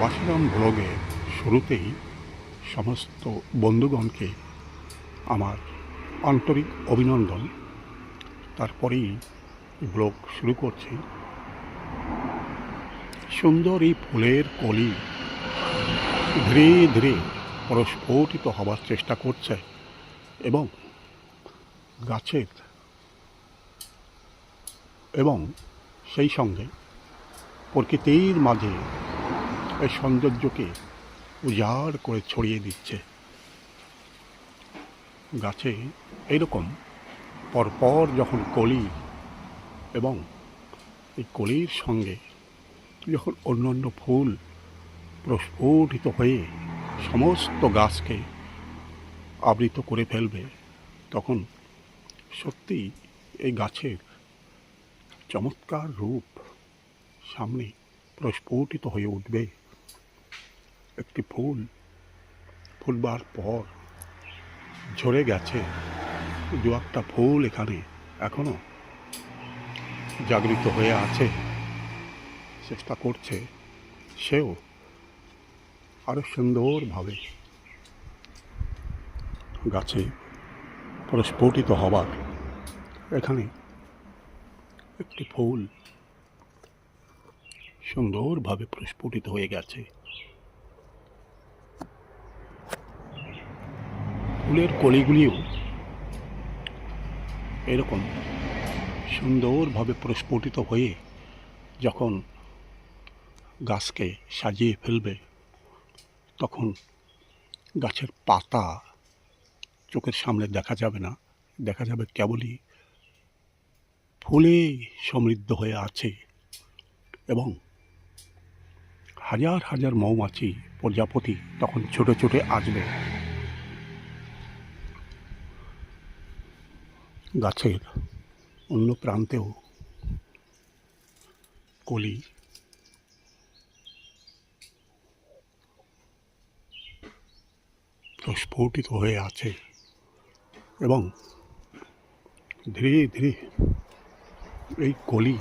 প্রবাসীরাম ব্লগের শুরুতেই সমস্ত বন্ধুগণকে আমার আন্তরিক অভিনন্দন। তারপরেই ব্লগ শুরু করছি। সুন্দর এই ফুলের কলি ধীরে ধীরে প্রস্ফুটিত হবার চেষ্টা করছে এবং গাছের এবং সেই সঙ্গে প্রকৃতির মাঝে এই সৌন্দর্যকে উজাড় করে ছড়িয়ে দিচ্ছে। গাছে এইরকম পরপর যখন কলি এবং এই কলির সঙ্গে যখন অন্যান্য ফুল প্রস্ফুটিত হয়ে সমস্ত গাছকে আবৃত করে ফেলবে, তখন সত্যি এই গাছের চমৎকার রূপ সামনে প্রস্ফুটিত হয়ে উঠবে। একটি ফুল, ফুলবার পর ঝরে গেছে। দু একটা ফুল এখানে এখনও জাগৃত হয়ে আছে। চেষ্টা করছে সেও আরও সুন্দরভাবে গাছে প্রস্ফুটিত হবার এখানে একটি ফুল সুন্দরভাবে প্রস্ফুটিত হয়ে গেছে। ফুলের কলিগুলিও এরকম সুন্দরভাবে প্রস্ফুটিত হয়ে যখন গাছকে সাজিয়ে ফেলবে, তখন গাছের পাতা চোখের সামনে দেখা যাবে না, দেখা যাবে কেবলই ফুলে সমৃদ্ধ হয়ে আছে এবং হাজার হাজার মৌমাছি প্রজাপতি তখন ছোটো ছোটে আসবে। গাছের অন্য প্রান্তেও কলি। প্রস্ফুটিত হয়ে আছে এবং ধীরে ধীরে এই কলি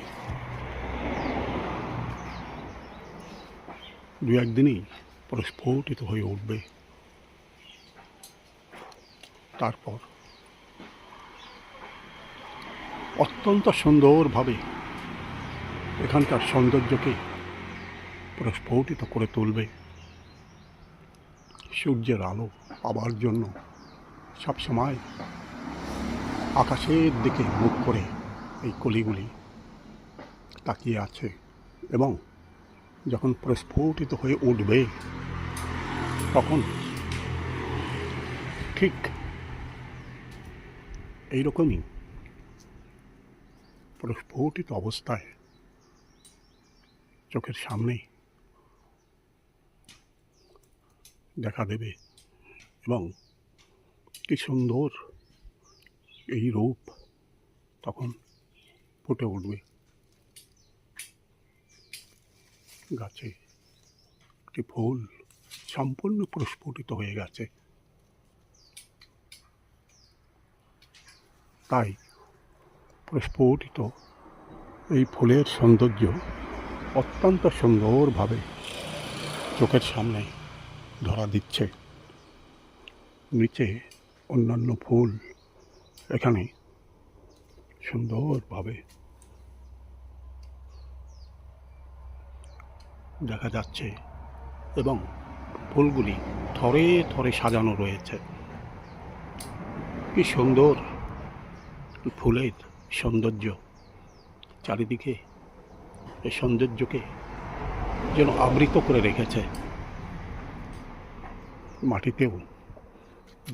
দু একদিনেই প্রস্ফুটিত হয়ে উঠবে। তারপর অত্যন্ত সুন্দরভাবে এখানকার সৌন্দর্যকে প্রস্ফুটিত করে তুলবে। সূর্যের আলো পাবার জন্য সবসময় আকাশের দিকে মুখ করে এই কলিগুলি তাকিয়ে আছে এবং যখন প্রস্ফুটিত হয়ে উঠবে, তখন ঠিক এইরকমই প্রস্ফুটিত অবস্থায় চোখের সামনে দেখা দেবে এবং কি সুন্দর এই রূপ তখন ফুটে উঠবে। গাছে একটি ফুল সম্পূর্ণ প্রস্ফুটিত হয়ে গেছে। তাই প্রস্ফুটিত। এই ফুলের সৌন্দর্য অত্যন্ত সুন্দরভাবে চোখের সামনে ধরা দিচ্ছে। নিচে অন্যান্য ফুল এখানে সুন্দরভাবে দেখা যাচ্ছে এবং ফুলগুলি থরে থরে সাজানো রয়েছে। কি সুন্দর ফুলের সৌন্দর্য চারিদিকে এই সৌন্দর্যকে যেন আবৃত করে রেখেছে। মাটিতেও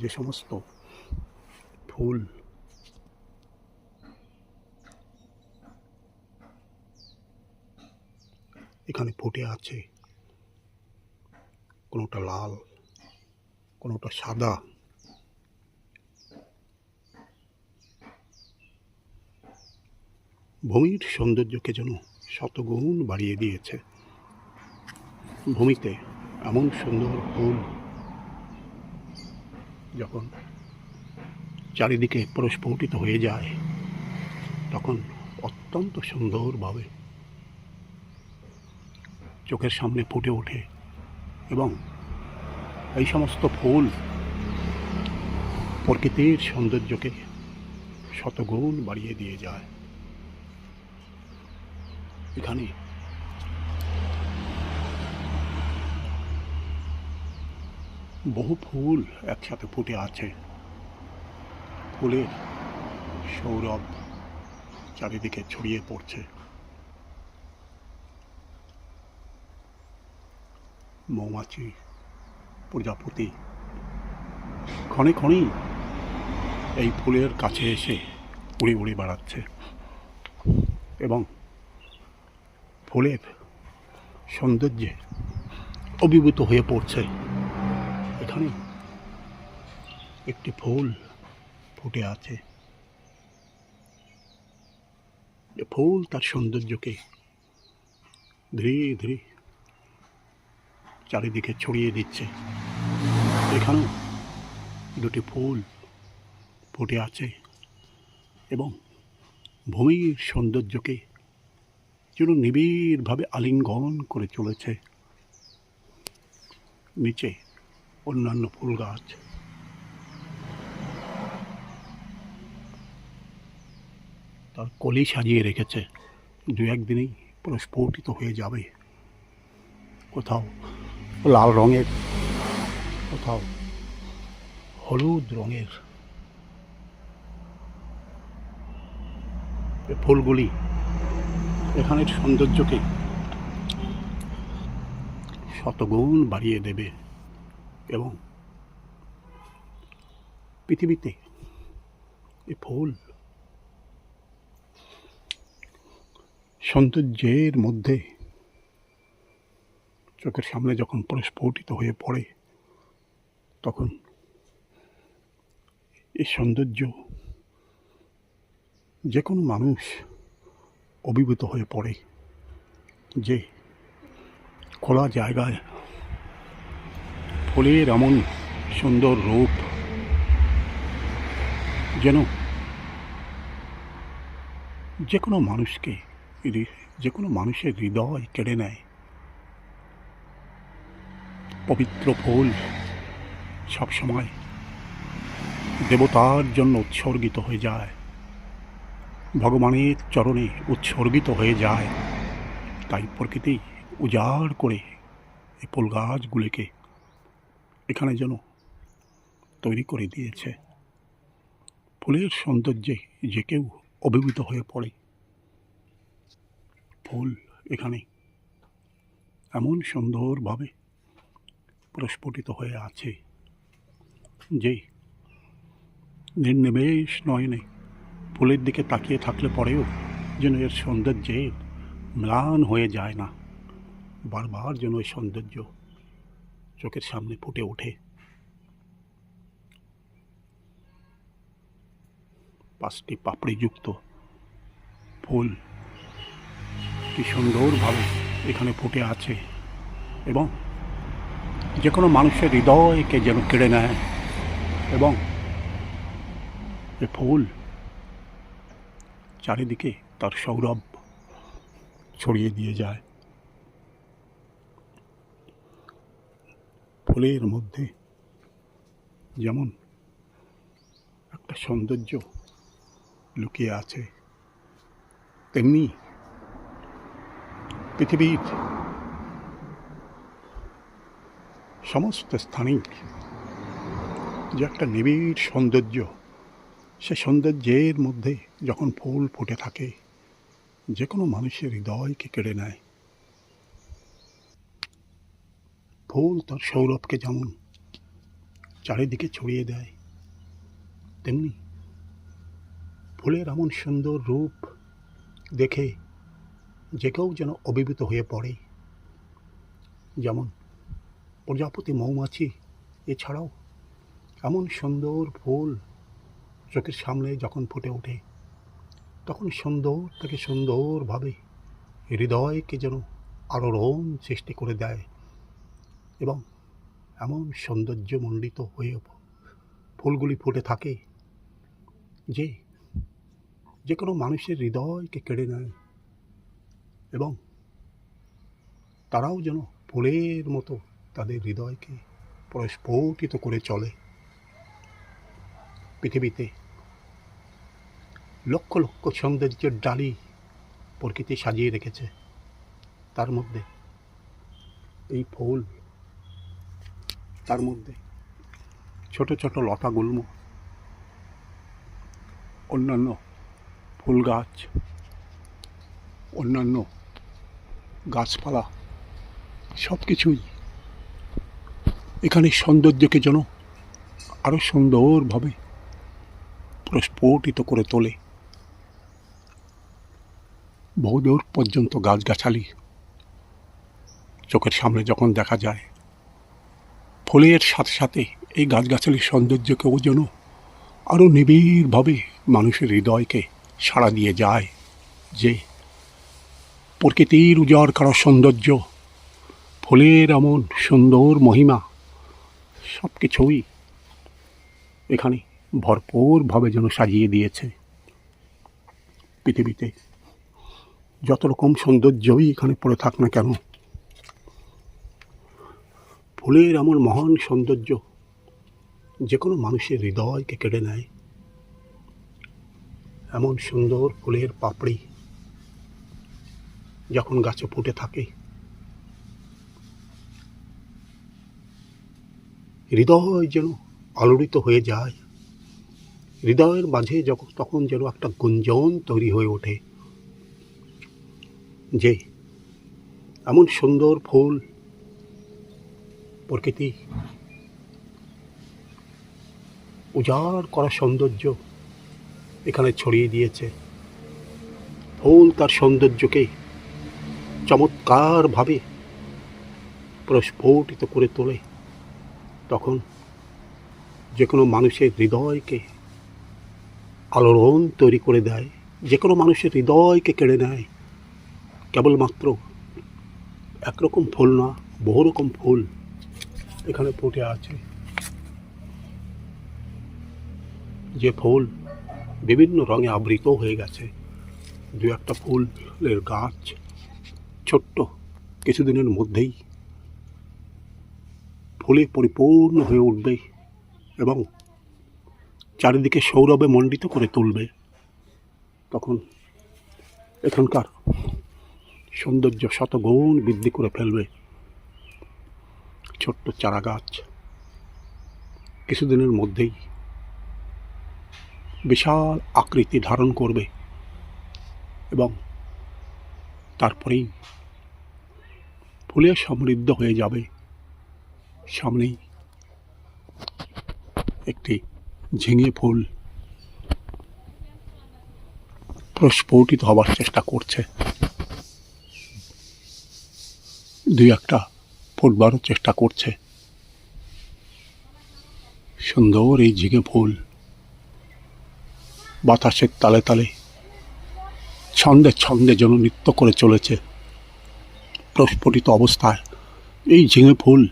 যে সমস্ত ফুল, এখানে ফুটে আছে। কোনোটা লাল, কোনোটা সাদা। ভূমির সৌন্দর্যকে যেন শতগুণ বাড়িয়ে দিয়েছে। ভূমিতে এমন সুন্দর ফুল যখন চারিদিকে প্রস্ফুটিত হয়ে যায়, তখন অত্যন্ত সুন্দরভাবে চোখের সামনে ফুটে ওঠে এবং এই সমস্ত ফুল প্রকৃতির সৌন্দর্যকে শতগুণ বাড়িয়ে দিয়ে যায়। এখানে। বহু ফুল একসাথে ফুটে আছে। ফুলের সৌরভ চারিদিকে ছড়িয়ে পড়ছে। মৌমাছি, প্রজাপতি, ক্ষণে ক্ষণেই এই ফুলের কাছে এসে উড়ে উড়ে বেড়াচ্ছে। এবং ফুলের সৌন্দর্যে অভিভূত হয়ে পড়ছে। এখানে একটি ফুল ফুটে আছে। ফুল তার সৌন্দর্যকে ধীরে ধীরে চারিদিকে ছড়িয়ে দিচ্ছে। এখানেও দুটি ফুল ফুটে আছে এবং ভূমির সৌন্দর্যকে যেন নিবিড়ভাবে আলিঙ্গন করে চলেছে। নিচে অন্যান্য ফুল গাছ। তার কলি সাজিয়ে রেখেছে। দু একদিনেই পুরো স্ফুটিত হয়ে যাবে। কোথাও লাল রঙের, কোথাও হলুদ রঙের। ফুলগুলি এখানের সৌন্দর্যকে শতগুণ বাড়িয়ে দেবে এবং পৃথিবীতে এই ফুল সৌন্দর্যের মধ্যে চোখের সামনে যখন প্রস্ফুটিত হয়ে পড়ে, তখন এই সৌন্দর্য যে কোনো মানুষ অভিভূত হয়ে পড়ে যে খোলা জায়গায় ফুলের এমন সুন্দর রূপ যেন যে কোনো মানুষকে যে কোনো মানুষের হৃদয় কেড়ে নেয়। পবিত্র ফুল সবসময় দেবতার জন্য উৎসর্গিত হয়ে যায়। ভগবানের চরণে উৎসর্গিত হয়ে যায়। তাই প্রকৃতি উজাড় করে এই ফুল গাছগুলিকে এখানে যেন তৈরি করে দিয়েছে। ফুলের সৌন্দর্যে যে কেউ অভিভূত হয়ে পড়ে। ফুল এখানে এমন সুন্দরভাবে প্রস্ফুটিত হয়ে আছে যে নির্নিমেষ নয়নে ফুলের দিকে তাকিয়ে থাকলে পরেও যেন এর সৌন্দর্যে ম্লান হয়ে যায় না। বারবার যেন এই সৌন্দর্য চোখের সামনে ফুটে ওঠে। পাঁচটি পাপড়িযুক্ত ফুল কি সুন্দরভাবে এখানে ফুটে আছে এবং যে কোনো মানুষের হৃদয়কে যেন কেড়ে নেয় এবং এ ফুল চারিদিকে তার সৌরভ ছড়িয়ে দিয়ে যায়। ফুলের মধ্যে যেমন একটা সৌন্দর্য লুকিয়ে আছে, তেমনি পৃথিবীর সমস্ত স্থানেই যে একটা নিবিড় সৌন্দর্য, সে সৌন্দর্যের মধ্যে যখন ফুল ফুটে থাকে যে কোনো মানুষের হৃদয়কে কেড়ে নেয়। ফুল তার সৌরভকে যেমন চারিদিকে ছড়িয়ে দেয়, তেমনি ফুলের এমন সুন্দর রূপ দেখে যে কেউ যেন অভিভূত হয়ে পড়ে। যেমন প্রজাপতি মৌমাছি, এছাড়াও এমন সুন্দর ফুল চোখের সামনে যখন ফুটে ওঠে তখন সুন্দর থেকে সুন্দরভাবে হৃদয়কে যেন রং সৃষ্টি করে দেয় এবং এমন সৌন্দর্যমণ্ডিত হয়ে ফুলগুলি ফুটে থাকে যে যে কোনো মানুষের হৃদয়কে কেড়ে নেয় এবং তারাও যেন ফুলের মতো তাদের হৃদয়কে প্রস্ফুটিত করে চলে। পৃথিবীতে লক্ষ লক্ষ সৌন্দর্যের ডালি প্রকৃতি সাজিয়ে রেখেছে। তার মধ্যে এই ফুল, তার মধ্যে ছোট ছোট লতা গুল্ম, অন্যান্য ফুল গাছ, অন্যান্য গাছপালা সব কিছুই এখানে সৌন্দর্যকে যেন আরও সুন্দরভাবে প্রস্ফুটিত করে তোলে। বহুদূর পর্যন্ত গাছগাছালি। চোখের সামনে যখন দেখা যায়, ফুলের সাথে সাথে এই গাছগাছালির সৌন্দর্যকেও যেন আরও নিবিড়ভাবে মানুষের হৃদয়কে সাড়া দিয়ে যায় যে প্রকৃতির উজাড় করা সৌন্দর্য, ফুলের এমন সুন্দর মহিমা সব কিছুই এখানে ভরপুরভাবে যেন সাজিয়ে দিয়েছে। পৃথিবীতে যত রকম সৌন্দর্যই এখানে পড়ে থাক না কেন, ফুলের এমন মহান সৌন্দর্য যে কোনো মানুষের হৃদয়কে কেড়ে নেয়। এমন সুন্দর ফুলের পাপড়ি যখন গাছে ফুটে থাকে, হৃদয় যেন আলোড়িত হয়ে যায়। হৃদয়ের মাঝে যখন তখন যেন একটা গুঞ্জন তৈরি হয়ে ওঠে। যে এমন সুন্দর ফুল, প্রকৃতি, উজাড় করা সৌন্দর্য এখানে ছড়িয়ে দিয়েছে। ফুল তার সৌন্দর্যকে চমৎকারভাবে প্রস্ফুটিত করে তোলে। তখন যে কোনো মানুষের হৃদয়কে আলোড়ন তৈরি করে দেয় যে কোনো মানুষের হৃদয়কে কেড়ে নেয়। কেবলমাত্র একরকম ফুল না বহু রকম ফুল এখানে ফুটে আছে। যে ফুল বিভিন্ন রঙে আবৃত হয়ে গেছে। দু একটা ফুলের গাছ ছোট্ট কিছুদিনের মধ্যেই ফুলে পরিপূর্ণ হয়ে উঠবে এবং চারিদিকে সৌরভে মণ্ডিত করে তুলবে। তখন এখানকার সৌন্দর্য শতগুণ বৃদ্ধি করে ফেলবে। ছোট্ট চারা গাছ কিছুদিনের মধ্যেই বিশাল আকৃতি ধারণ করবে এবং তারপরেই ফুলে সমৃদ্ধ হয়ে যাবে। সামনেই একটি ঝিঙে ফুল প্রস্ফুটিত হবার চেষ্টা করছে। দুই একটা ফুটবারও চেষ্টা করছে। সুন্দর এই ঝিঙে ফুল। বাতাসের তালে তালে ছন্দে ছন্দে যেন নৃত্য করে চলেছে। প্রস্ফুটিত অবস্থায় এই ঝিঙে ফুল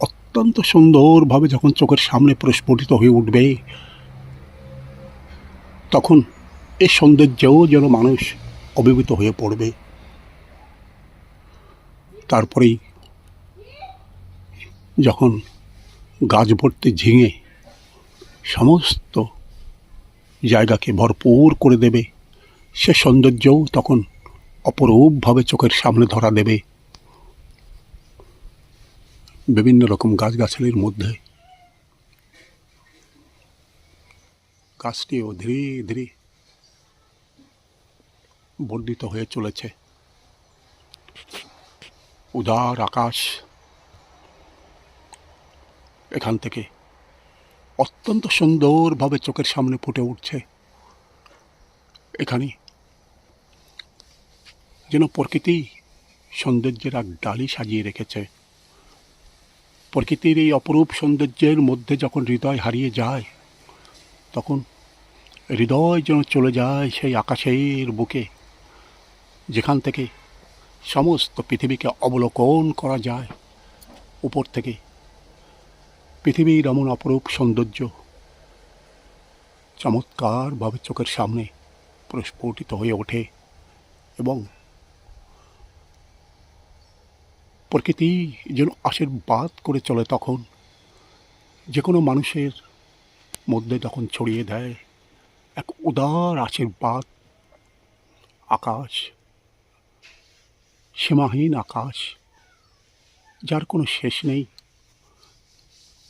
অত্যন্ত সুন্দরভাবে যখন চোখের সামনে প্রস্ফুটিত হয়ে উঠবে, তখন এই সৌন্দর্যেও যেন মানুষ অভিভূত হয়ে পড়বে। তারপরেই যখন গাছ ভর্তি ঝিঙে সমস্ত জায়গাকে ভরপুর করে দেবে, সে সৌন্দর্যও তখন অপরূপভাবে চোখের সামনে ধরা দেবে। বিভিন্ন রকম গাছগাছালির মধ্যে গাছটিও ধীরে ধীরে বর্ধিত হয়ে চলেছে। উদার আকাশ। এখান থেকে অত্যন্ত সুন্দরভাবে চোখের সামনে ফুটে উঠছে। এখানে যেন প্রকৃতি সৌন্দর্যের এক ডালি সাজিয়ে রেখেছে। প্রকৃতির এই অপরূপ সৌন্দর্যের মধ্যে যখন হৃদয় হারিয়ে যায়, তখন হৃদয় যেন চলে যায় সেই আকাশের বুকে, যেখান থেকে সমস্ত পৃথিবীকে অবলোকন করা যায়। উপর থেকে পৃথিবীর এমন অপরূপ সৌন্দর্য চমৎকারভাবে চোখের সামনে প্রস্ফুটিত হয়ে ওঠে এবং প্রকৃতি যেন আশীর্বাদ করে চলে তখন, যে কোনো মানুষের মধ্যে তখন ছড়িয়ে দেয় এক উদার আশীর্বাদ আকাশ। সীমাহীন আকাশ, যার কোনো শেষ নেই,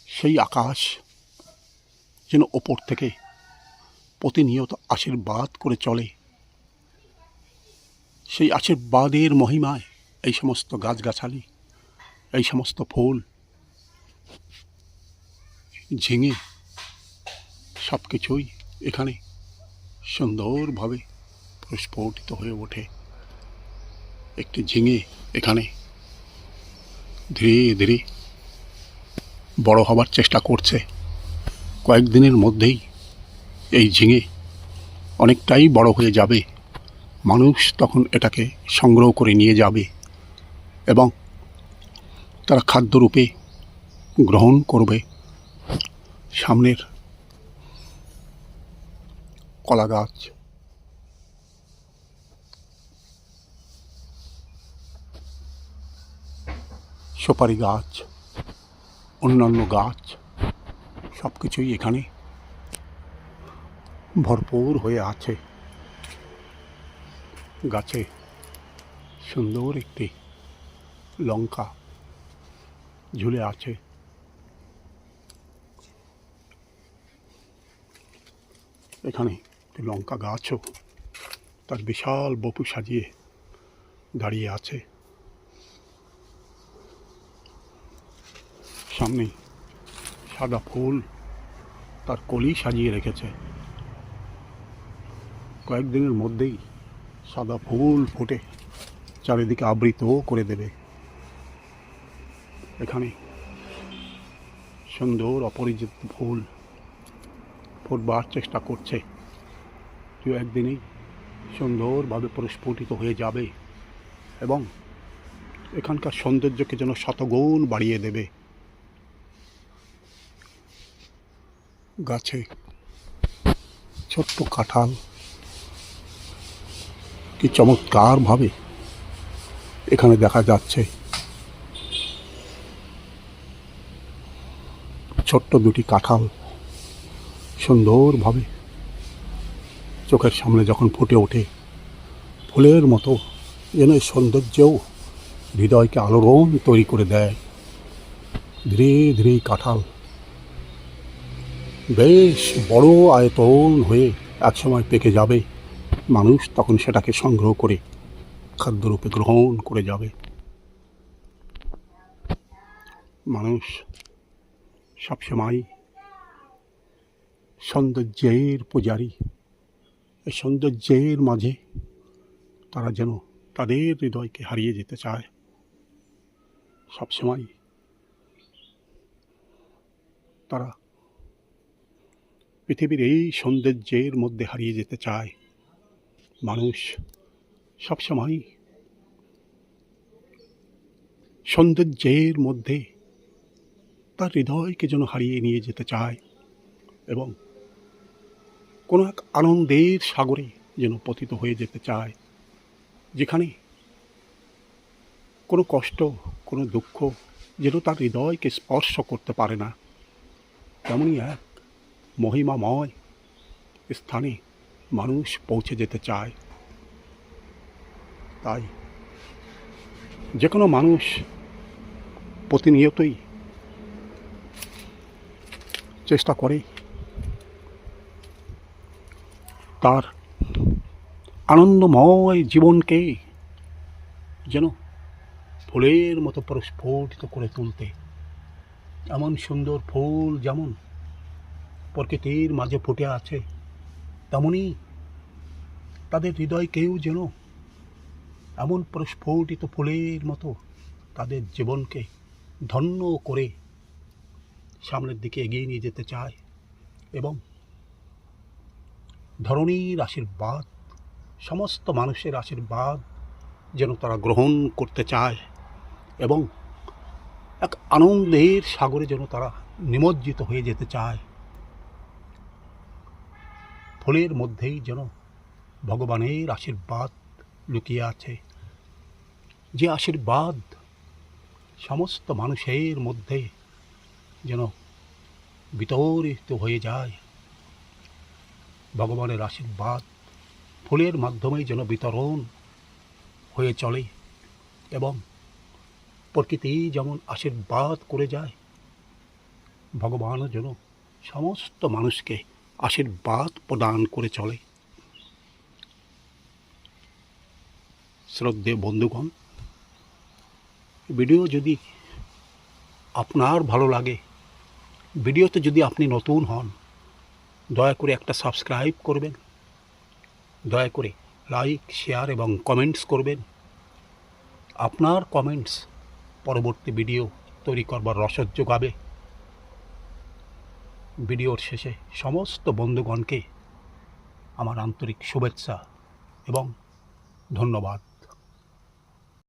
সেই আকাশ যেন ওপর থেকে প্রতিনিয়ত আশীর্বাদ করে চলে। সেই আশীর্বাদের মহিমায় এই সমস্ত গাছগাছালি, এই সমস্ত ফুল ঝিঙে সব কিছুই এখানে সুন্দরভাবে প্রস্ফুটিত হয়ে ওঠে। একটি ঝিঙে এখানে। ধীরে ধীরে বড় হবার চেষ্টা করছে। কয়েকদিনের মধ্যেই এই ঝিঙে অনেকটাই বড় হয়ে যাবে। মানুষ তখন এটাকে সংগ্রহ করে নিয়ে যাবে এবং তারা খাদ্যরূপে গ্রহণ করবে। সামনের কলা গাছ সুপারি গাছ, অন্যান্য গাছ, সব কিছুই এখানে ভরপুর হয়ে আছে। গাছে সুন্দর একটি লঙ্কা ঝুলে আছে। এখানে একটি লঙ্কা গাছও তার বিশাল বপু সাজিয়ে দাঁড়িয়ে আছে। সামনে সাদা ফুল তার কলি সাজিয়ে রেখেছে। কয়েকদিনের মধ্যেই সাদা ফুল ফুটে চারিদিকে আবৃত করে দেবে। এখানে সুন্দর অপরিচিত ফুল ফুটবার চেষ্টা করছে। কেউ একদিনেই সুন্দরভাবে প্রস্ফুটিত হয়ে যাবে এবং এখানকার সৌন্দর্যকে যেন শতগুণ বাড়িয়ে দেবে। গাছে, ছোট্ট কাঁঠাল। কি চমৎকারভাবে এখানে দেখা যাচ্ছে। ছোট্ট দুটি কাঁঠাল সুন্দরভাবে চোখের সামনে যখন ফুটে ওঠে, ফুলের মতো যেন সৌন্দর্যও হৃদয়কে আলোড়ন তৈরি করে দেয়। ধীরে ধীরে কাঁঠাল বেশ বড় আয়তন হয়ে একসময় পেকে যাবে। মানুষ তখন সেটাকে সংগ্রহ করে খাদ্যরূপে গ্রহণ করে যাবে। মানুষ সবসময় সৌন্দর্যের পূজারী। এই সৌন্দর্যের মাঝে তারা যেন তাদের হৃদয়কে হারিয়ে যেতে চায়। সবসময় তারা পৃথিবীর এই সৌন্দর্যের মধ্যে হারিয়ে যেতে চায় মানুষ সবসময়। সৌন্দর্যের মধ্যে তার হৃদয়কে যেন হারিয়ে নিয়ে যেতে চায় এবং কোনো এক আনন্দের সাগরে যেন পতিত হয়ে যেতে চায়, যেখানে কোনো কষ্ট, কোনো দুঃখ যেন তার হৃদয়কে স্পর্শ করতে পারে না। তেমনই এক মহিমাময় স্থানে মানুষ পৌঁছে যেতে চায়। তাই যে কোনো মানুষ প্রতিনিয়তই চেষ্টা করে তার আনন্দময় জীবনকে যেন ফুলের মতো প্রস্ফুটিত করে তুলতে। এমন সুন্দর ফুল যেমন প্রকৃতির মাঝে ফুটে আছে তেমনই তাদের হৃদয়কেও যেন এমন প্রস্ফুটিত ফুলের মতো তাদের জীবনকে ধন্য করে সামনের দিকে এগিয়ে নিয়ে যেতে চায় এবং ধরণীর আশীর্বাদ, সমস্ত মানুষের আশীর্বাদ যেন তারা গ্রহণ করতে চায় এবং এক আনন্দের সাগরে যেন তারা নিমজ্জিত হয়ে যেতে চায়। ফুলের মধ্যেই যেন ভগবানের আশীর্বাদ লুকিয়ে আছে। যে আশীর্বাদ সমস্ত মানুষের মধ্যে যেন বিতরিত হয়ে যায়, ভগবানের আশীর্বাদ ফুলের মাধ্যমে যেন বিতরণ হয়ে চলে এবং প্রকৃতি যেমন আশীর্বাদ করে যায়, ভগবানও যেন সমস্ত মানুষকে আশীর্বাদ প্রদান করে চলে। শ্রদ্ধেয় বন্ধুগণ, ভিডিও যদি আপনার ভালো লাগে, ভিডিওতে যদি আপনি নতুন হন, দয়া করে একটা সাবস্ক্রাইব করবেন। দয়া করে লাইক, শেয়ার এবং কমেন্টস করবেন। আপনার কমেন্টস পরবর্তী ভিডিও তৈরি করবার রসদ যোগাবে। ভিডিওর শেষে সমস্ত বন্ধুগণকে আমার আন্তরিক শুভেচ্ছা এবং ধন্যবাদ।